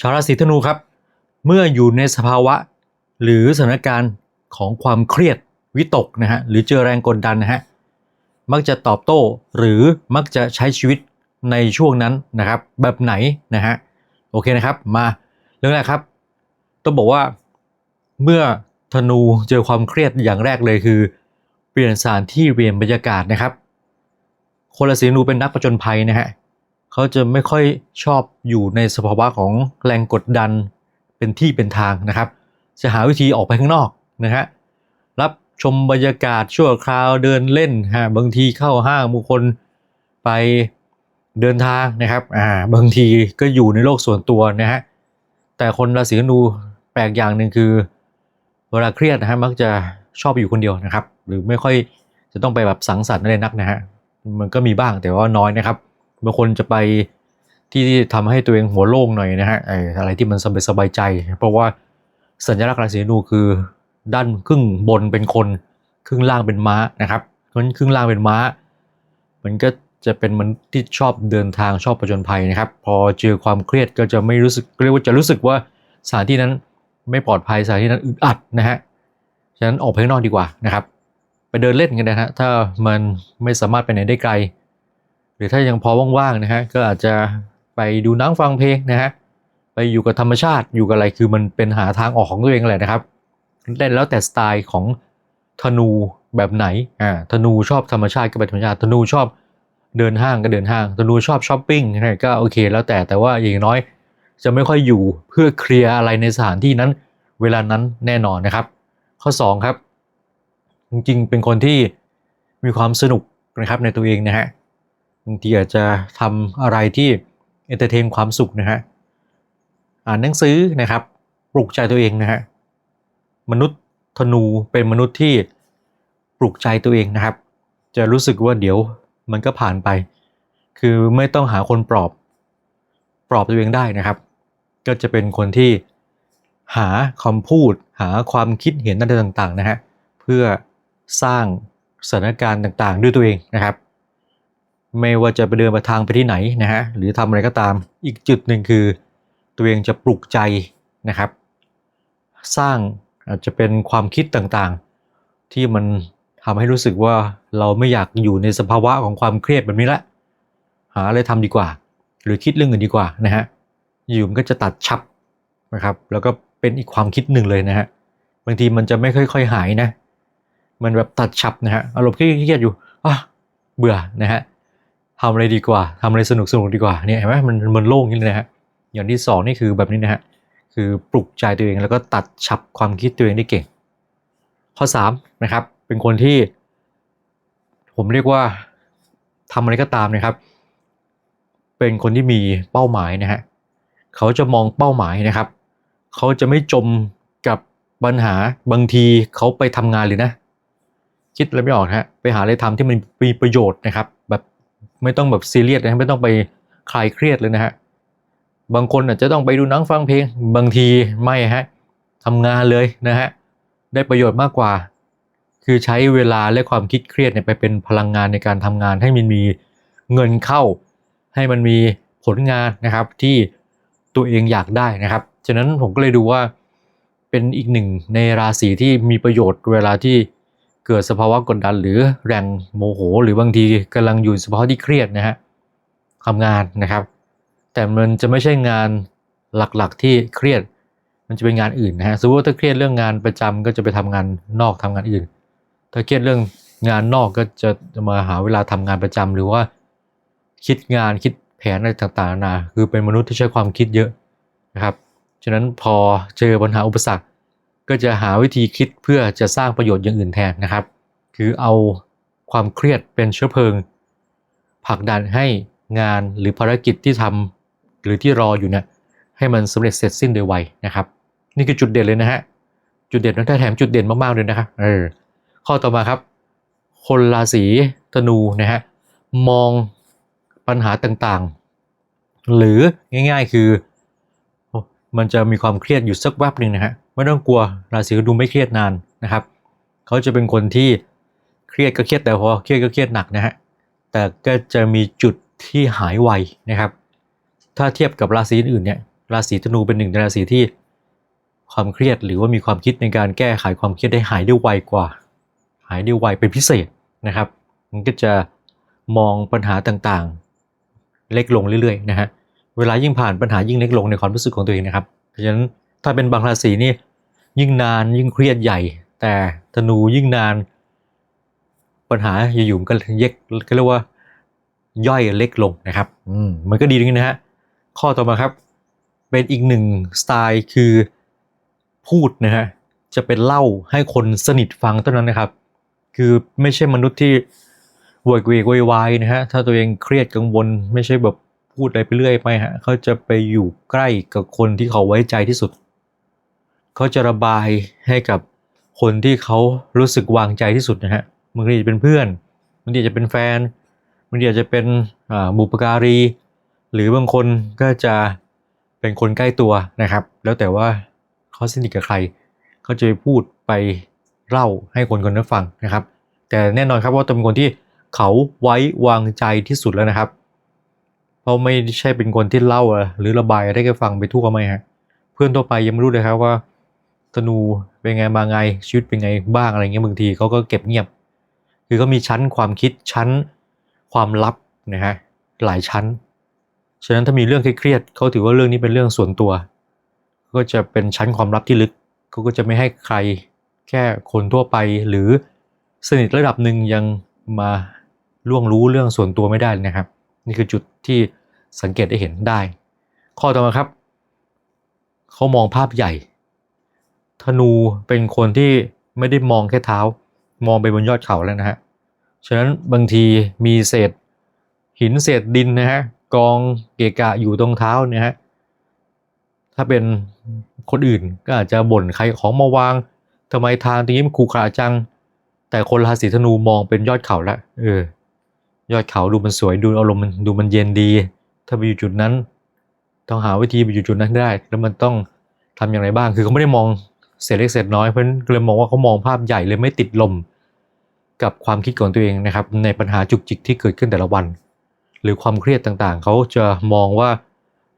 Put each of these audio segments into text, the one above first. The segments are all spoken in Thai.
ชาวราศีธนูครับ เมื่ออยู่ในสภาวะ หรือสถานการณ์ของความเครียดวิตกนะฮะหรือเจอแรงกดดันนะฮะมักจะตอบโต้หรือมักจะใช้ชีวิตในช่วงนั้นนะครับ แบบไหนนะฮะโอเคนะครับ มาเรื่องแรกครับ ต้องบอกว่าเมื่อธนูเจอความเครียดอย่างแรกเลยคือ เปลี่ยนสถานที่เปลี่ยนบรรยากาศนะครับ คนราศีธนูเป็นนักประจนภัยนะฮะ เขาจะไม่ค่อยชอบอยู่ในสภาวะของแรงกดดันเป็นที่เป็นทางนะครับ จะหาวิธีออกไปข้างนอกนะฮะรับชมบรรยากาศชั่วคราวเดินเล่นฮะบางทีเข้าห้างบางคนไปเดินทางนะครับอ่าบางทีก็อยู่ในโลกส่วนตัวนะฮะแต่คนราศีธนูแปลกอย่างหนึ่งคือ เวลาเครียดนะฮะมักจะชอบอยู่คนเดียวนะครับ หรือไม่ค่อยจะต้องไปแบบสังสรรค์อะไรนักนะฮะมันก็มีบ้างแต่ว่าน้อยนะครับ บางคนจะไปที่ทำให้ตัวเองหัวโล่งหน่อยนะฮะไอ้อะไรที่มันสบายสบายใจ เพราะว่าสัญลักษณ์ราศีนูคือด้านครึ่งบนเป็นคน ครึ่งล่างเป็นม้านะครับเพราะนั้นครึ่งล่างเป็นม้า มันก็จะเป็นมันที่ชอบเดินทางชอบประจนภัยนะครับ พอเจอความเครียดก็จะไม่รู้สึกเรียกว่าจะรู้สึกว่าสถานที่นั้นไม่ปลอดภัยสถานที่นั้นอึดอัดนะฮะฉะนั้นออกไปข้างนอกดีกว่านะครับ ไปเดินเล่นกันนะฮะถ้ามันไม่สามารถไปไหนได้ไกล รือถ้ายังพอว่างๆนะฮะก็อาจจะไปดูนังฟังเพลงนะฮะไปอยู่กับธรรมชาติอยู่กับอะไรคือมันเป็นหาทางออกของตัวเองแหละนะครับเล่นแล้วแต่สไตล์ของธนูแบบไหนอ่าธนูชอบธรรมชาติก็เป็นธรรมชาติธนูชอบเดินห้างก็เดินห้างธนูชอบช้อปปิ้งนะก็โอเค แล้วแต่แต่ว่าอย่างน้อย จะไม่ค่อยอยู่เพื่อเคลียร์อะไรในสถานที่นั้น เวลานั้นแน่นอนนะครับ ข้อ 2 ครับ จริงๆเป็นคนที่มีความสนุกนะครับในตัวเองนะฮะางทีอาจจะทำอะไรที่เอนเตอร์เทนความสุขนะฮะอ่านหนังสือนะครับปลุกใจตัวเองนะฮะมนุษย์ธนูเป็นมนุษย์ที่ปลุกใจตัวเองนะครับ จะรู้สึกว่าเดี๋ยวมันก็ผ่านไป คือไม่ต้องหาคนปลอบปลอบตัวเองได้นะครับ ก็จะเป็นคนที่หาคำพูดหาความคิดเห็นอะไรต่างๆนะฮะเพื่อสร้างสถานการณ์ต่างๆ ด้วยตัวเองนะครับ ไม่ว่าจะไปเดินไปทางไปที่ไหนนะฮะหรือทำอะไรก็ตามอีกจุดหนึ่งคือ ตัวเองจะปลุกใจนะครับ สร้างอาจจะเป็นความคิดต่างๆ ที่มันทำให้รู้สึกว่าเราไม่อยากอยู่ในสภาวะของความเครียดแบบนี้ละหาอะไรทำดีกว่า หรือคิดเรื่องอื่นดีกว่านะฮะอยู่มันก็จะตัดชับนะครับ แล้วก็เป็นอีกความคิดหนึ่งเลยนะฮะบางทีมันจะไม่ค่อยๆหายนะ มันแบบตัดฉับนะฮะอารมณ์เครียดๆอยู่อะเบื่อนะฮะ ทำอะไรดีกว่าทำอะไรสนุกสนุกดีกว่าเนี่ยเห็นไหมมันมันโล่งนี้เลยนะฮะอย่างที่สองนี่คือแบบนี้นะฮะคือปลุกใจตัวเองแล้วก็ตัดฉับความคิดตัวเองได้เก่ง ข้อ3นะครับเป็นคนที่ ผมเรียกว่าทำอะไรก็ตามนะครับ เป็นคนที่มีเป้าหมายนะฮะเขาจะมองเป้าหมายนะครับ เขาจะไม่จมกับปัญหาบางทีเขาไปทำงานเลยนะ คิดอะไรไม่ออกฮะไปหาอะไรทำที่มันมีประโยชน์นะครับ ไม่ต้องแบบซีเรียสนะไม่ต้องไปคลายเครียดเลยนะฮะบางคนอาจจะต้องไปดูหนังฟังเพลง บางทีไม่ฮะทำงานเลยนะฮะได้ประโยชน์มากกว่า คือใช้เวลาและความคิดเครียดเนี่ยไปเป็นพลังงานในการทำงานให้มันมีเงินเข้า ให้มันมีผลงานนะครับที่ตัวเองอยากได้นะครับ ฉะนั้นผมก็เลยดูว่าเป็นอีกหนึ่งในราศีที่มีประโยชน์เวลาที่ เกิดสภาวะกดดันหรือแรงโมโห หรือบางทีกำลังอยู่สภาวะที่เครียดนะฮะทำงานนะครับ แต่มันจะไม่ใช่งานหลักๆที่เครียด มันจะเป็นงานอื่นนะฮะสมมติว่าถ้าเครียดเรื่องงานประจำก็จะไปทำงานนอกทำงานอื่น ถ้าเครียดเรื่องงานนอกก็จะมาหาเวลาทำงานประจำหรือว่าคิดงานคิดแผนอะไรต่างๆนานาคือเป็นมนุษย์ที่ใช้ความคิดเยอะนะครับ ฉะนั้นพอเจอปัญหาอุปสรรค ก็จะหาวิธีคิดเพื่อจะสร้างประโยชน์อย่างอื่นแทนนะครับ คือเอาความเครียดเป็นเชื้อเพลิงผลักดันให้งานหรือภารกิจที่ทำหรือที่รออยู่เนี่ยให้มันสำเร็จเสร็จสิ้นโดยไวนะครับ นี่คือจุดเด่นเลยนะฮะจุดเด่นนั้นแถมจุดเด่นมากๆเลยนะครับเออข้อต่อมาครับ คนราศีธนูนะฮะมองปัญหาต่างๆ หรือง่ายๆคือ มันจะมีความเครียดอยู่สักแวบหนึ่งนะฮะไม่ต้องกลัวราศีธนูไม่เครียดนานนะครับ เขาจะเป็นคนที่เครียดก็เครียดแต่พอเครียดก็เครียดหนักนะฮะแต่ก็จะมีจุดที่หายไวนะครับ ถ้าเทียบกับราศีอื่นเนี่ยราศีธนูเป็นหนึ่งในราศีที่ความเครียดหรือว่ามีความคิดในการแก้ไขความเครียดได้หายได้ไวกว่า หายได้ไวเป็นพิเศษนะครับ มันก็จะมองปัญหาต่างๆ เล็กลงเรื่อยๆนะฮะ เวลายิ่งผ่านปัญหายิ่งเล็กลงในความรู้สึกของตัวเองนะครับ เพราะฉะนั้นถ้าเป็นบางราศีนี่ยิ่งนานยิ่งเครียดใหญ่ แต่ธนูยิ่งนาน ปัญหาอยู่ๆมันก็เย็กก็เรียกว่าย่อยเล็กลงนะครับอืมมันก็ดีตรงนี้นะฮะข้อต่อมาครับ เป็นอีกหนึ่งสไตล์คือพูดนะฮะจะเป็นเล่าให้คนสนิทฟังเท่านั้นนะครับ คือไม่ใช่มนุษย์ที่วกเวกโวยวายนะฮะถ้าตัวเองเครียดกังวล ไม่ใช่แบบ พูดอะไรไปเรื่อยไปฮะเขาจะไปอยู่ใกล้กับคนที่เขาไว้ใจที่สุด เขาจะระบายให้กับคนที่เขารู้สึกวางใจที่สุดนะฮะบางทีจะเป็นเพื่อนบางทีจะเป็นแฟนบางทีอาจจะเป็นบุปการี หรือบางคนก็จะเป็นคนใกล้ตัวนะครับ แล้วแต่ว่าเขาสนิทกับใคร เขาจะไปพูดไปเล่าให้คนคนนั้นฟังนะครับ แต่แน่นอนครับว่าต้องเป็นคนที่เขาไว้วางใจที่สุดแล้วนะครับ เพราไม่ใช่เป็นคนที่เล่าอะหรือระบายได้แค่ฟังไปทั่วไมฮะเพื่อนทั่วไปยังไม่รู้เลยครับว่าธนูเป็นไงมาไงชีวิตเป็นไงบ้างอะไรเงี้ยบางทีเขาก็เก็บเงียบ คือเขามีชั้นความคิดชั้นความลับนะฮะหลายชั้น ฉะนั้นถ้ามีเรื่องเครียดเขาถือว่าเรื่องนี้เป็นเรื่องส่วนตัว ก็จะเป็นชั้นความลับที่ลึกเขาก็จะไม่ให้ใครแค่คนทั่วไปหรือสนิทระดับหนึ่งยังมาล่วงรู้เรื่องส่วนตัวไม่ได้นะครับ นี่คือจุดที่ สังเกตได้เห็นได้ ข้อต่อมาครับ เขามองภาพใหญ่ ธนูเป็นคนที่ไม่ได้มองแค่เท้า มองไปบนยอดเขาแล้วนะฮะฉะนั้นบางทีมีเศษหินเศษดินนะฮะกองเกะกะอยู่ตรงเท้าเนี่ยฮะถ้าเป็นคนอื่นก็อาจจะบ่นใครของมาวางทำไมทางตรงนี้มันขรุขระจัง แต่คนราศีธนูมองเป็นยอดเขาล้วเออ ยอดเขาดูมันสวยดูอารมณ์มันดูมันเย็นดี ถ้าไปอยู่จุดนั้น ต้องหาวิธีไปอยู่จุดนั้นได้ แล้วมันต้องทำอย่างไรบ้าง คือเขาไม่ได้มองเศษเล็กเศษน้อย เพราะฉะนั้นเลยมองว่าเขามองภาพใหญ่เลยไม่ติดลมกับความคิดของตัวเองนะครับ ในปัญหาจุกจิกที่เกิดขึ้นแต่ละวัน หรือความเครียดต่างๆ เขาจะมองว่า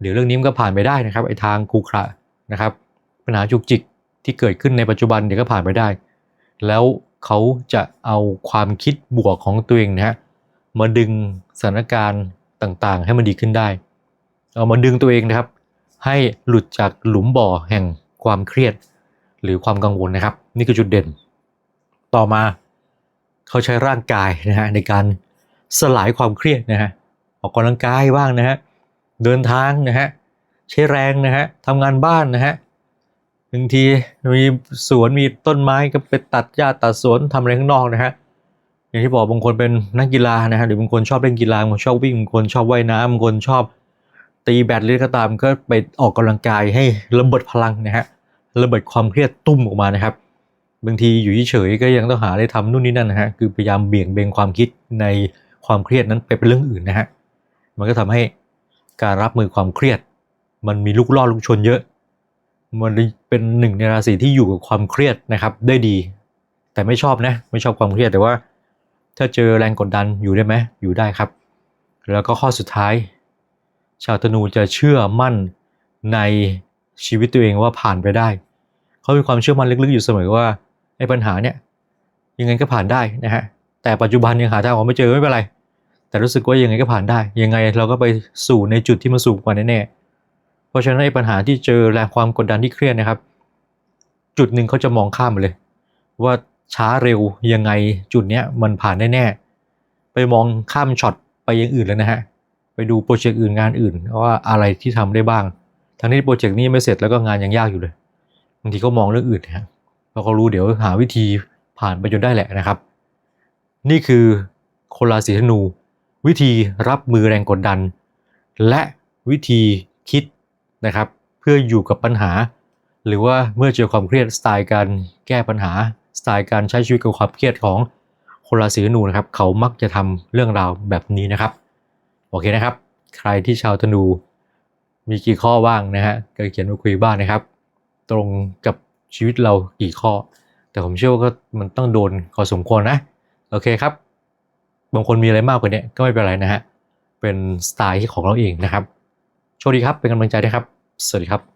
เดี๋ยวเรื่องนี้มันก็ผ่านไปได้นะครับไอ้ทางคูขระนะครับ ปัญหาจุกจิกที่เกิดขึ้นในปัจจุบันเดี๋ยวก็ผ่านไปได้ แล้วเขาจะเอาความคิดบวกของตัวเองนะฮะมาดึงสถานการณ์ ต่างๆ ให้มันดีขึ้นได้ เอามาดึงตัวเองนะครับ ให้หลุดจากหลุมบ่อแห่งความเครียด หรือความกังวลนะครับ นี่คือจุดเด่น ต่อมาเขาใช้ร่างกายนะฮะในการสลายความเครียดนะฮะออกกำลังกายบ้างนะฮะเดินทางนะฮะใช้แรงนะฮะทำงานบ้านนะฮะบางทีมีสวนมีต้นไม้ก็ไปตัดหญ้าตัดสวนทำอะไรข้างนอกนะฮะ อย่างที่บอกบางคนเป็นนักกีฬานะฮะหรือบางคนชอบเล่นกีฬาบางคนชอบวิ่งบางคนชอบว่ายน้ำบางคนชอบตีแบดหรือก็ตามก็ไปออกกำลังกายให้ระเบิดพลังนะฮะระเบิดความเครียดตุ้มออกมานะครับ บางทีอยู่เฉยๆก็ยังต้องหาอะไรทำนู่นนี่นั่นนะฮะคือพยายามเบี่ยงเบนความคิดในความเครียดนั้นไปเป็นเรื่องอื่นนะฮะมันก็ทำให้การรับมือความเครียด มันมีลูกล่อลูกชนเยอะ มันเป็นหนึ่งในราศีที่อยู่กับความเครียดนะครับ ได้ดี แต่ไม่ชอบนะไม่ชอบความเครียดแต่ว่า ถ้าเจอแรงกดดันอยู่ได้ไหมอยู่ได้ครับ แล้วก็ข้อสุดท้าย ชาวธนูจะเชื่อมั่นในชีวิตตัวเองว่าผ่านไปได้ เขามีความเชื่อมั่นลึกๆอยู่เสมอว่าไอ้ปัญหาเนี่ยยังไงก็ผ่านได้นะฮะแต่ปัจจุบันยังหาทางออกไม่เจอไม่เป็นไร แต่รู้สึกว่ายังไงก็ผ่านได้ ยังไงเราก็ไปสู่ในจุดที่มันสูงกว่าแน่ๆเพราะฉะนั้นไอ้ปัญหาที่เจอแรงความกดดันที่เครียดนะครับ จุดหนึ่งเขาจะมองข้ามไปเลย ว่า ช้าเร็วยังไงจุดเนี้ยมันผ่านแน่ๆไปมองข้ามช็อตไปอย่างอื่นแล้วนะฮะไปดูโปรเจกต์อื่นงานอื่นว่าอะไรที่ทำได้บ้าง ทั้งที่โปรเจกต์นี้ไม่เสร็จแล้วก็งานยังยากอยู่เลยบางทีก็มองเรื่องอื่นนะฮะเราะเขารู้เดี๋ยวหาวิธีผ่านไปจนได้แหละนะครับ นี่คือคนราศีธนู วิธีรับมือแรงกดดัน และวิธีคิดนะครับ เพื่ออยู่กับปัญหา หรือว่าเมื่อเจอความเครียดสไตล์การแก้ปัญหา สไตล์การใช้ชีวิตกับความเครียดของคนราศีธนูนะครับ เขามักจะทำเรื่องราวแบบนี้นะครับ โอเคนะครับ ใครที่ชาวธนู มีกี่ข้อบ้างนะฮะก็เขียนมาคุยบ้างนะครับ ตรงกับชีวิตเรากี่ข้อ แต่ผมเชื่อว่าก็มันต้องโดนพอสมควรนะ โอเคครับ บางคนมีอะไรมากกว่านี้ก็ไม่เป็นไรนะฮะ เป็นสไตล์ของเราเองนะครับ โชคดีครับ เป็นกำลังใจนะครับ สวัสดีครับ